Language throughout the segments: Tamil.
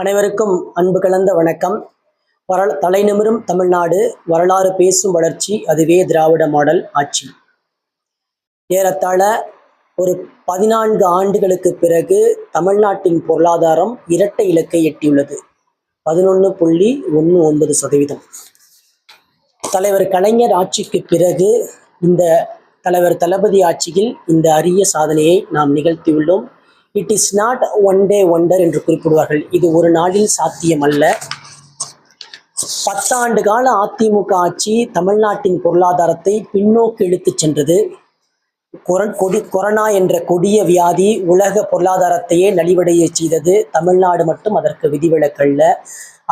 அனைவருக்கும் அன்பு கலந்த வணக்கம். வர தலைநிமிரும் தமிழ்நாடு வரலாறு பேசும் வளர்ச்சி அதுவே திராவிட மாடல் ஆட்சி. ஏறத்தாழ ஒரு பதினான்கு ஆண்டுகளுக்கு பிறகு தமிழ்நாட்டின் பொருளாதாரம் இரட்டை இலக்கை எட்டியுள்ளது. பதினொன்று புள்ளி ஒன்று ஒன்பது சதவீதம். தலைவர் கலைஞர் ஆட்சிக்கு பிறகு இந்த தலைவர் தளபதி ஆட்சியில் இந்த அரிய சாதனையை நாம் நிகழ்த்தியுள்ளோம். It is not one day wonder என்று குறிப்பிடுவார்கள். இது ஒரு நாளில் சாத்தியம் அல்ல பத்தாண்டு கால அதிமுக ஆட்சி தமிழ்நாட்டின் பொருளாதாரத்தை பின்னோக்கி இழுத்துச் சென்றது. கொடி கொரோனா என்ற கொடிய வியாதி உலக பொருளாதாரத்தையே நலிவடைய செய்தது தமிழ்நாடு மட்டும் அதற்கு விதிவிலக்கல்ல.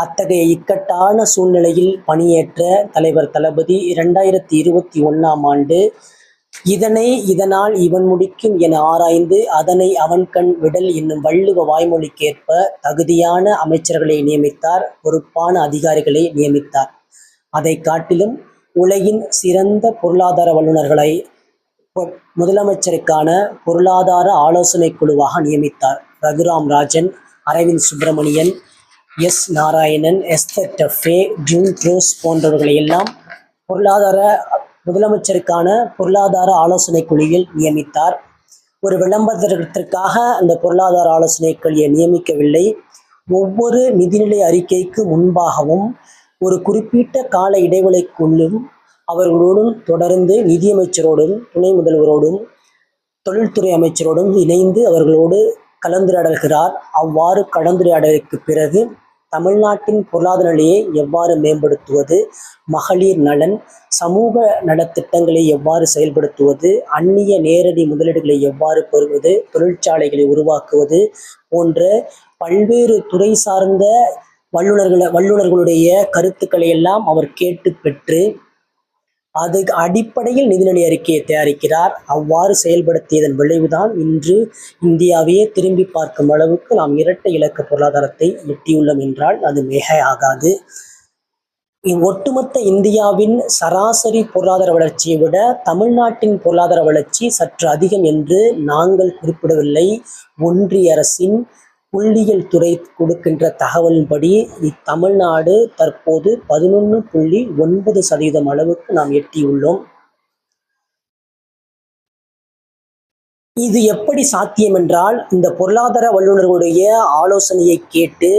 அத்தகைய இக்கட்டான சூழ்நிலையில் பணியேற்ற தலைவர் தளபதி இரண்டாயிரத்தி இருபத்தி ஒன்றாம் ஆண்டு இதனை இதனால் இவன் முடிக்கும் என ஆராய்ந்து அதனை அவன் கண் விடல் என்னும் வள்ளுவ வாய்மொழிக்கேற்ப தகுதியான அமைச்சர்களை நியமித்தார் பொறுப்பான அதிகாரிகளை நியமித்தார். அதை காட்டிலும் உலகின் சிறந்த பொருளாதார வல்லுநர்களை பொ- முதலமைச்சருக்கான பொருளாதார ஆலோசனை குழுவாக நியமித்தார். Raghuram Rajan Arvind Subramanian S Narayanan Esther Duflo Jean Dreze போன்றவர்களை எல்லாம் பொருளாதார முதலமைச்சருக்கான பொருளாதார ஆலோசனை குழுவில் நியமித்தார். ஒரு விளம்பரத்திற்காக அந்த பொருளாதார ஆலோசனை குழுவை நியமிக்கவில்லை. ஒவ்வொரு நிதிநிலை அறிக்கைக்கு முன்பாகவும் ஒரு குறிப்பிட்ட கால இடைவெளிக்குள்ளும் அவர்களோடும் தொடர்ந்து நிதியமைச்சரோடும் துணை முதல்வரோடும் தொழில்துறை அமைச்சரோடும் இணைந்து அவர்களோடு கலந்துரையாடல்கிறார். அவ்வாறு கலந்துரையாடலுக்கு பிறகு தமிழ்நாட்டின் பொருளாதார நிலையை எவ்வாறு மேம்படுத்துவது? மகளிர் நலன் சமூக நலத்திட்டங்களை எவ்வாறு செயல்படுத்துவது? அந்நிய நேரடி முதலீடுகளை எவ்வாறு பெறுவது? தொழிற்சாலைகளை உருவாக்குவது போன்ற பல்வேறு துறை சார்ந்த வல்லுநர்களை வல்லுநர்களுடைய கருத்துக்களை எல்லாம் அவர் கேட்டு பெற்று அது அடிப்படையில் நிதிநிலை அறிக்கையை தயாரிக்கிறார். அவ்வாறு செயல்படுத்தியதன் விளைவுதான் இன்று இந்தியாவையே திரும்பி பார்க்கும் அளவுக்கு நாம் இரட்டை இலக்க பொருளாதாரத்தை எட்டியுள்ளோம் என்றால் அது மிக ஆகாது. ஒட்டுமொத்த இந்தியாவின் சராசரி பொருளாதார வளர்ச்சியை விட தமிழ்நாட்டின் பொருளாதார வளர்ச்சி சற்று அதிகம் என்று நாங்கள் குறிப்பிடவில்லை. ஒன்றிய அரசின் புள்ளியியல் துறை கொடுக்கின்ற தகவலின்படி தமிழ்நாடு தற்போது பதினொன்று புள்ளி ஒன்பது சதவீதம் அளவுக்கு நாம் எட்டியுள்ளோம். இது எப்படி சாத்தியம் என்றால் இந்த பொருளாதார வல்லுநர்களுடைய ஆலோசனையை கேட்டு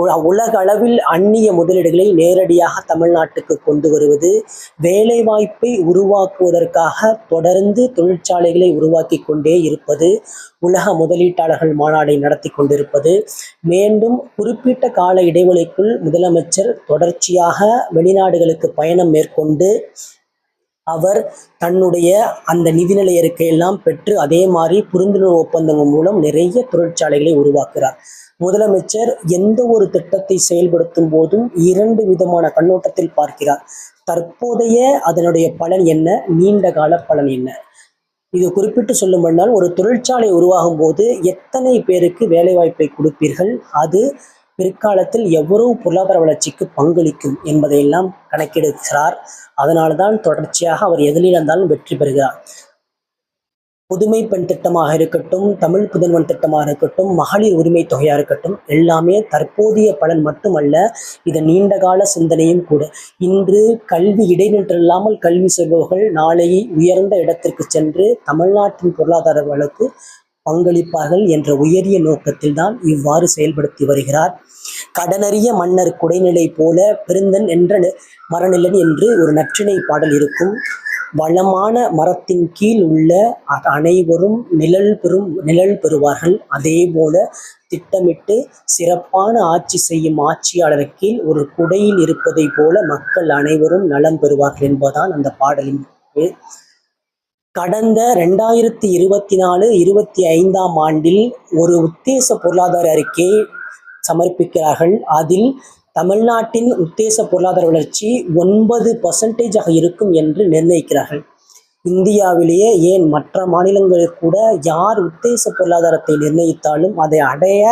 உலக அளவில் அந்நிய முதலீடுகளை நேரடியாக தமிழ்நாட்டுக்கு கொண்டு வருவது வேலைவாய்ப்பை உருவாக்குவதற்காக தொடர்ந்து தொழிற்சாலைகளை உருவாக்கி கொண்டே இருப்பது உலக முதலீட்டாளர்கள் மாநாடை நடத்தி கொண்டிருப்பது. மீண்டும் குறிப்பிட்ட கால இடைவெளிக்குள் முதலமைச்சர் தொடர்ச்சியாக வெளிநாடுகளுக்கு பயணம் மேற்கொண்டு அவர் தன்னுடைய அந்த நிதிநிலை அறிக்கையெல்லாம் பெற்று அதே மாதிரி புரிந்துணர்வு ஒப்பந்தங்கள் மூலம் நிறைய தொழிற்சாலைகளை உருவாக்குறார். முதலமைச்சர் எந்த ஒரு திட்டத்தை செயல்படுத்தும் போதும் இரண்டு விதமான கண்ணோட்டத்தில் பார்க்கிறார். தற்போதைய அதனுடைய பலன் என்ன? நீண்ட கால பலன் என்ன? இது குறிப்பிட்டு சொல்லுமென்றால் ஒரு தொழிற்சாலை உருவாகும் போது எத்தனை பேருக்கு வேலைவாய்ப்பை கொடுப்பீர்கள்? அது பிற்காலத்தில் எவ்வளவு பொருளாதார வளர்ச்சிக்கு பங்களிக்கும் என்பதையெல்லாம் கணக்கெடுக்கிறார் அதனால்தான் தொடர்ச்சியாக அவர் எதில் இருந்தாலும் வெற்றி பெறுகிறார். புதுமை பெண் திட்டமாக இருக்கட்டும் தமிழ் புதல்வன் திட்டமாக இருக்கட்டும் மகளிர் உரிமை தொகையாக இருக்கட்டும் எல்லாமே தற்போதைய பலன் மட்டுமல்ல இது நீண்டகால சிந்தனையும் கூட. இன்று கல்வி இடைநின்றில்லாமல் கல்வி செல்பவர்கள் நாளை உயர்ந்த இடத்திற்கு சென்று தமிழ்நாட்டின் பொருளாதார வளர்ப்பு பங்களிப்பார்கள் என்ற உயரிய நோக்கத்தில் தான் இவ்வாறு செயல்படுத்தி வருகிறார். கடனறிய மன்னர் குடைநிலை போல பெருந்தன் என்ற மரநிலன் என்று ஒரு நற்றிணை பாடல் இருக்கும். வளமான மரத்தின் கீழ் உள்ள அ- அனைவரும் நிழல் பெறும் நிழல் பெறுவார்கள். அதே போல திட்டமிட்டு சிறப்பான ஆட்சி செய்யும் ஆட்சியாளர் கீழ் ஒரு குடையில் இருப்பதை போல மக்கள் அனைவரும் நலம் பெறுவார்கள் என்பதுதான் அந்த பாடலின் கடந்த ரெண்டாயிரத்தி இருபத்தி நாலு இருபத்தி ஐந்தாம் ஆண்டில் ஒரு உத்தேச பொருளாதார அறிக்கை சமர்ப்பிக்கிறார்கள். அதில் தமிழ்நாட்டின் உத்தேச பொருளாதார வளர்ச்சி ஒன்பது பர்சன்டேஜாக இருக்கும் என்று நிர்ணயிக்கிறார்கள். இந்தியாவிலேயே ஏன் மற்ற மாநிலங்களில் கூட யார் உத்தேச பொருளாதாரத்தை நிர்ணயித்தாலும் அதை அடைய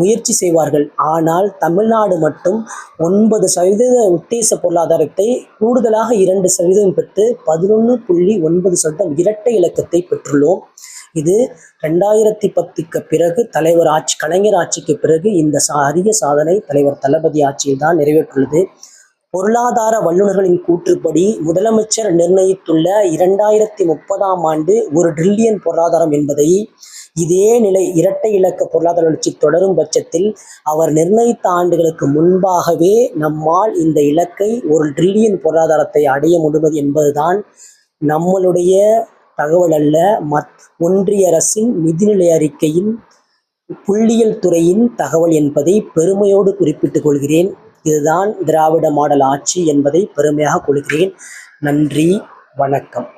முயற்சி செய்வார்கள். ஆனால் தமிழ்நாடு மட்டும் ஒன்பது சதவீத உத்தேச பொருளாதாரத்தை கூடுதலாக இரண்டு சதவீதம் பெற்று பதினொன்று புள்ளி ஒன்பது சதவீதம் இரட்டை இலக்கத்தை பெற்றுள்ளோம். இது ரெண்டாயிரத்தி பத்துக்கு பிறகு தலைவர் ஆட்சி கலைஞர் ஆட்சிக்கு பிறகு இந்த சா அரிய சாதனை தலைவர் தளபதி ஆட்சியில் தான் நிறைவேற்றுள்ளது. பொருளாதார வல்லுநர்களின் கூற்றுப்படி முதலமைச்சர் நிர்ணயித்துள்ள இரண்டாயிரத்தி முப்பதாம் ஆண்டு ஒரு ட்ரில்லியன் பொருளாதாரம் என்பதை இதே நிலை இரட்டை இலக்க பொருளாதார வளர்ச்சி தொடரும் பட்சத்தில் அவர் நிர்ணயித்த ஆண்டுகளுக்கு முன்பாகவே நம்மால் இந்த இலக்கை ஒரு ட்ரில்லியன் பொருளாதாரத்தை அடைய முடிவது என்பதுதான் நம்மளுடைய தகவல் அல்ல. மத் ஒன்றிய அரசின் நிதிநிலை அறிக்கையின் புள்ளியியல் துறையின் தகவல் என்பதை பெருமையோடு குறிப்பிட்டுக் கொள்கிறேன். இதுதான் திராவிட மாடல் ஆட்சி என்பதை பெருமையாக கொள்கிறேன். நன்றி வணக்கம்.